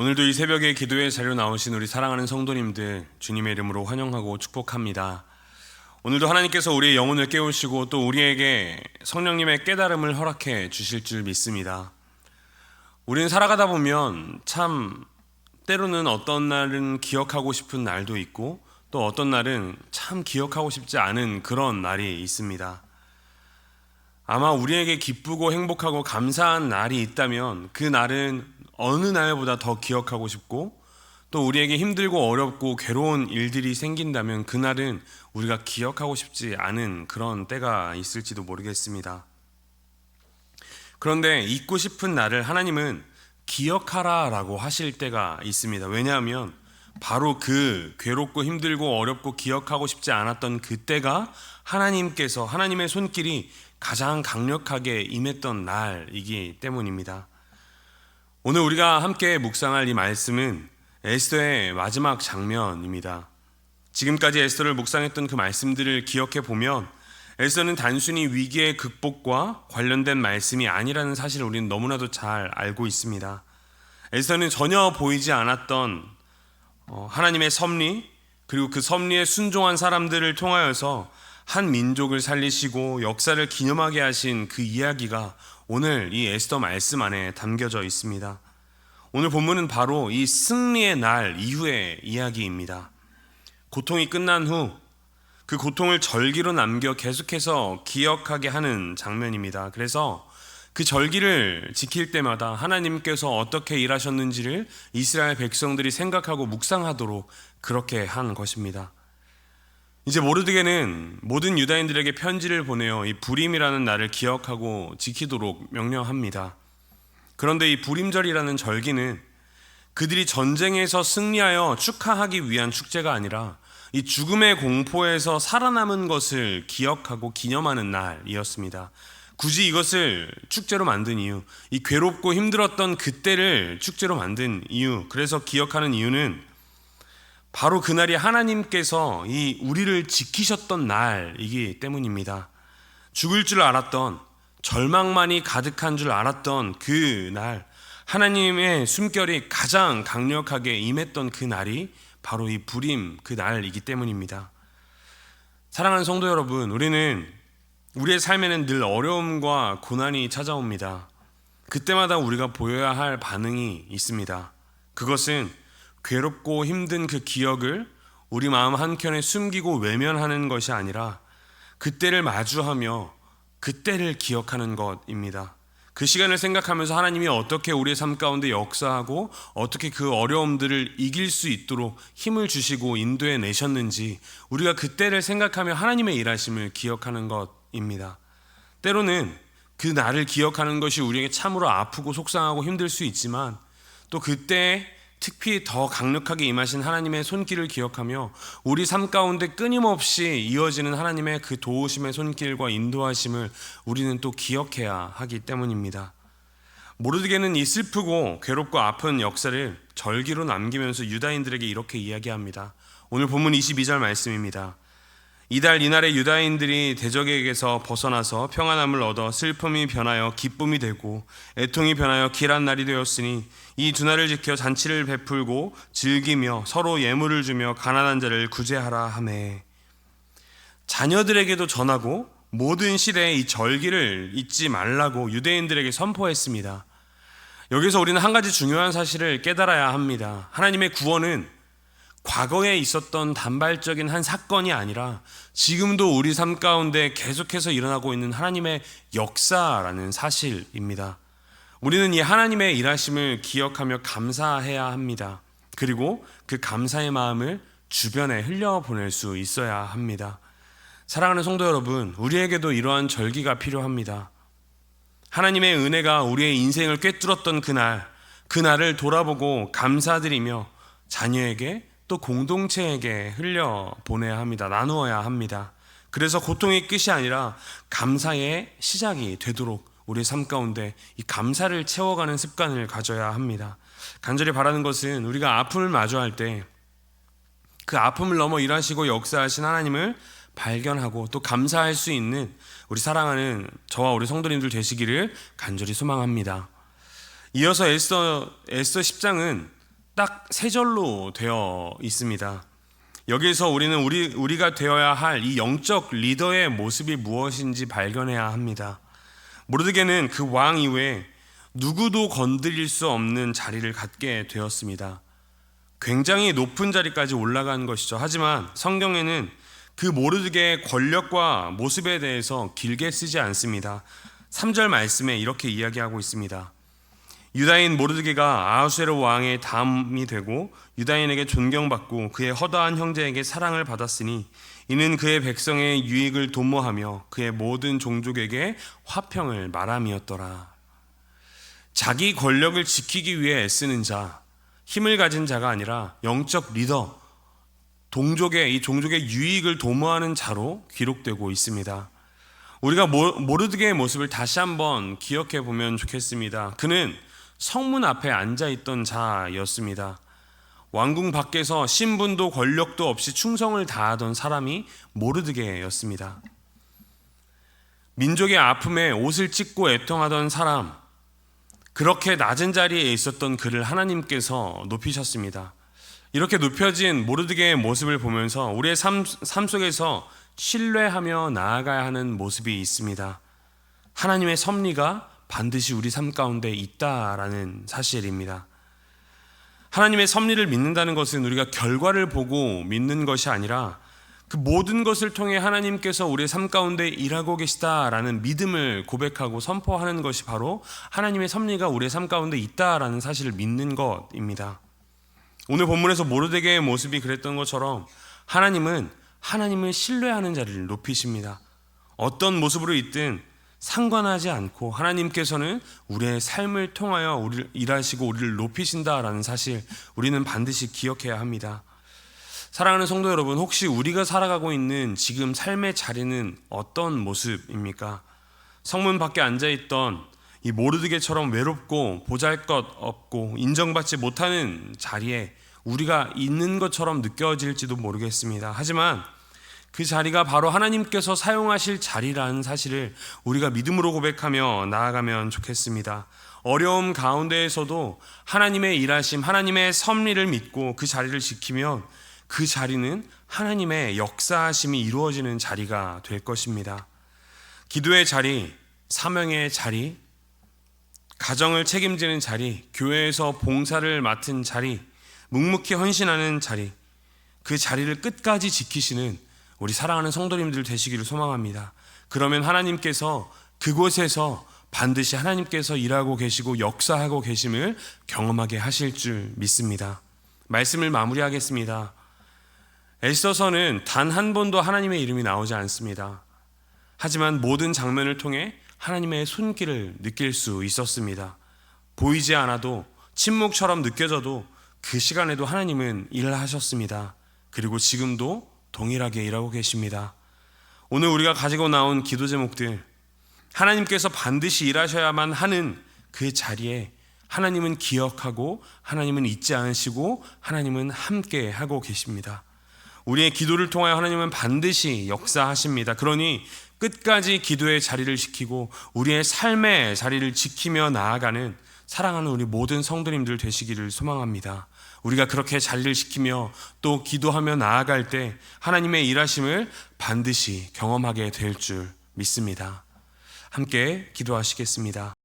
오늘도 이 새벽에 기도의 자리로 나오신 우리 사랑하는 성도님들 주님의 이름으로 환영하고 축복합니다. 오늘도 하나님께서 우리의 영혼을 깨우시고 또 우리에게 성령님의 깨달음을 허락해 주실 줄 믿습니다. 우리는 살아가다 보면 참 때로는 어떤 날은 기억하고 싶은 날도 있고 또 어떤 날은 참 기억하고 싶지 않은 그런 날이 있습니다. 아마 우리에게 기쁘고 행복하고 감사한 날이 있다면 그 날은 어느 날보다 더 기억하고 싶고 또 우리에게 힘들고 어렵고 괴로운 일들이 생긴다면 그날은 우리가 기억하고 싶지 않은 그런 때가 있을지도 모르겠습니다. 그런데 잊고 싶은 날을 하나님은 기억하라 라고 하실 때가 있습니다. 왜냐하면 바로 그 괴롭고 힘들고 어렵고 기억하고 싶지 않았던 그때가 하나님께서 하나님의 손길이 가장 강력하게 임했던 날이기 때문입니다. 오늘 우리가 함께 묵상할 이 말씀은 에스더의 마지막 장면입니다. 지금까지 에스더를 묵상했던 그 말씀들을 기억해 보면 에스더는 단순히 위기의 극복과 관련된 말씀이 아니라는 사실을 우리는 너무나도 잘 알고 있습니다. 에스더는 전혀 보이지 않았던 어, 하나님의 섭리 그리고 그 섭리에 순종한 사람들을 통하여서 한 민족을 살리시고 역사를 기념하게 하신 그 이야기가 오늘 이 에스더 말씀 안에 담겨져 있습니다. 오늘 본문은 바로 이 승리의 날 이후의 이야기입니다. 고통이 끝난 후 그 고통을 절기로 남겨 계속해서 기억하게 하는 장면입니다. 그래서 그 절기를 지킬 때마다 하나님께서 어떻게 일하셨는지를 이스라엘 백성들이 생각하고 묵상하도록 그렇게 한 것입니다. 이제 모르드게는 모든 유다인들에게 편지를 보내어 이 부림이라는 날을 기억하고 지키도록 명령합니다. 그런데 이 부림절이라는 절기는 그들이 전쟁에서 승리하여 축하하기 위한 축제가 아니라 이 죽음의 공포에서 살아남은 것을 기억하고 기념하는 날이었습니다. 굳이 이것을 축제로 만든 이유, 이 괴롭고 힘들었던 그때를 축제로 만든 이유, 그래서 기억하는 이유는 바로 그날이 하나님께서 이 우리를 지키셨던 날이기 때문입니다. 죽을 줄 알았던 절망만이 가득한 줄 알았던 그 날, 하나님의 숨결이 가장 강력하게 임했던 그 날이 바로 이 불임 그 날이기 때문입니다. 사랑하는 성도 여러분, 우리는 우리의 삶에는 늘 어려움과 고난이 찾아옵니다. 그때마다 우리가 보여야 할 반응이 있습니다. 그것은 괴롭고 힘든 그 기억을 우리 마음 한켠에 숨기고 외면하는 것이 아니라 그때를 마주하며 그때를 기억하는 것입니다. 그 시간을 생각하면서 하나님이 어떻게 우리의 삶 가운데 역사하고 어떻게 그 어려움들을 이길 수 있도록 힘을 주시고 인도해 내셨는지 우리가 그때를 생각하며 하나님의 일하심을 기억하는 것입니다. 때로는 그 날을 기억하는 것이 우리에게 참으로 아프고 속상하고 힘들 수 있지만 또 그때 특히 더 강력하게 임하신 하나님의 손길을 기억하며 우리 삶 가운데 끊임없이 이어지는 하나님의 그 도우심의 손길과 인도하심을 우리는 또 기억해야 하기 때문입니다. 모르드게는 이 슬프고 괴롭고 아픈 역사를 절기로 남기면서 유다인들에게 이렇게 이야기합니다. 오늘 본문 22절 말씀입니다. 이달 이날에 유다인들이 대적에게서 벗어나서 평안함을 얻어 슬픔이 변하여 기쁨이 되고 애통이 변하여 길한 날이 되었으니 이 두 날을 지켜 잔치를 베풀고 즐기며 서로 예물을 주며 가난한 자를 구제하라 하매 자녀들에게도 전하고 모든 시대에 이 절기를 잊지 말라고 유대인들에게 선포했습니다. 여기서 우리는 한 가지 중요한 사실을 깨달아야 합니다. 하나님의 구원은 과거에 있었던 단발적인 한 사건이 아니라 지금도 우리 삶 가운데 계속해서 일어나고 있는 하나님의 역사라는 사실입니다. 우리는 이 하나님의 일하심을 기억하며 감사해야 합니다. 그리고 그 감사의 마음을 주변에 흘려보낼 수 있어야 합니다. 사랑하는 성도 여러분, 우리에게도 이러한 절기가 필요합니다. 하나님의 은혜가 우리의 인생을 꿰뚫었던 그날, 그날을 돌아보고 감사드리며 자녀에게 또 공동체에게 흘려 보내야 합니다. 나누어야 합니다. 그래서 고통의 끝이 아니라 감사의 시작이 되도록 우리 삶 가운데 이 감사를 채워가는 습관을 가져야 합니다. 간절히 바라는 것은 우리가 아픔을 마주할 때 그 아픔을 넘어 일하시고 역사하신 하나님을 발견하고 또 감사할 수 있는 우리 사랑하는 저와 우리 성도님들 되시기를 간절히 소망합니다. 이어서 에스더 에스더 10장은 딱 세 절로 되어 있습니다. 여기서 우리는 우리 우리가 되어야 할 이 영적 리더의 모습이 무엇인지 발견해야 합니다. 모르드게는 그 왕 이후에 누구도 건드릴 수 없는 자리를 갖게 되었습니다. 굉장히 높은 자리까지 올라간 것이죠. 하지만 성경에는 그 모르드게의 권력과 모습에 대해서 길게 쓰지 않습니다. 3절 말씀에 이렇게 이야기하고 있습니다. 유다인 모르드게가 아하수에로 왕의 다음이 되고 유다인에게 존경받고 그의 허다한 형제에게 사랑을 받았으니 이는 그의 백성의 유익을 도모하며 그의 모든 종족에게 화평을 말함이었더라. 자기 권력을 지키기 위해 애쓰는 자, 힘을 가진 자가 아니라 영적 리더, 동족의 이 종족의 유익을 도모하는 자로 기록되고 있습니다. 우리가 모르드게의 모습을 다시 한번 기억해 보면 좋겠습니다. 그는 성문 앞에 앉아 있던 자였습니다. 왕궁 밖에서 신분도 권력도 없이 충성을 다하던 사람이 모르드게였습니다. 민족의 아픔에 옷을 찢고 애통하던 사람, 그렇게 낮은 자리에 있었던 그를 하나님께서 높이셨습니다. 이렇게 높여진 모르드게의 모습을 보면서 우리의 삶, 삶 속에서 신뢰하며 나아가야 하는 모습이 있습니다. 하나님의 섭리가 반드시 우리 삶 가운데 있다라는 사실입니다. 하나님의 섭리를 믿는다는 것은 우리가 결과를 보고 믿는 것이 아니라 그 모든 것을 통해 하나님께서 우리의 삶 가운데 일하고 계시다라는 믿음을 고백하고 선포하는 것이 바로 하나님의 섭리가 우리의 삶 가운데 있다라는 사실을 믿는 것입니다. 오늘 본문에서 모르드게의 모습이 그랬던 것처럼 하나님은 하나님을 신뢰하는 자리를 높이십니다. 어떤 모습으로 있든 상관하지 않고 하나님께서는 우리의 삶을 통하여 우리를 일하시고 우리를 높이신다라는 사실 우리는 반드시 기억해야 합니다. 사랑하는 성도 여러분, 혹시 우리가 살아가고 있는 지금 삶의 자리는 어떤 모습입니까? 성문 밖에 앉아 있던 이 모르드게처럼 외롭고 보잘것 없고 인정받지 못하는 자리에 우리가 있는 것처럼 느껴질지도 모르겠습니다. 하지만 그 자리가 바로 하나님께서 사용하실 자리라는 사실을 우리가 믿음으로 고백하며 나아가면 좋겠습니다. 어려움 가운데에서도 하나님의 일하심, 하나님의 섭리를 믿고 그 자리를 지키면 그 자리는 하나님의 역사하심이 이루어지는 자리가 될 것입니다. 기도의 자리, 사명의 자리, 가정을 책임지는 자리, 교회에서 봉사를 맡은 자리, 묵묵히 헌신하는 자리, 그 자리를 끝까지 지키시는 우리 사랑하는 성도님들 되시기를 소망합니다. 그러면 하나님께서 그곳에서 반드시 하나님께서 일하고 계시고 역사하고 계심을 경험하게 하실 줄 믿습니다. 말씀을 마무리하겠습니다. 에스더서는 단 한 번도 하나님의 이름이 나오지 않습니다. 하지만 모든 장면을 통해 하나님의 손길을 느낄 수 있었습니다. 보이지 않아도 침묵처럼 느껴져도 그 시간에도 하나님은 일을 하셨습니다. 그리고 지금도 동일하게 일하고 계십니다. 오늘 우리가 가지고 나온 기도 제목들 하나님께서 반드시 일하셔야만 하는 그 자리에 하나님은 기억하고 하나님은 잊지 않으시고 하나님은 함께 하고 계십니다. 우리의 기도를 통하여 하나님은 반드시 역사하십니다. 그러니 끝까지 기도의 자리를 지키고 우리의 삶의 자리를 지키며 나아가는 사랑하는 우리 모든 성도님들 되시기를 소망합니다. 우리가 그렇게 지키며 또 기도하며 나아갈 때 하나님의 일하심을 반드시 경험하게 될 줄 믿습니다. 함께 기도하시겠습니다.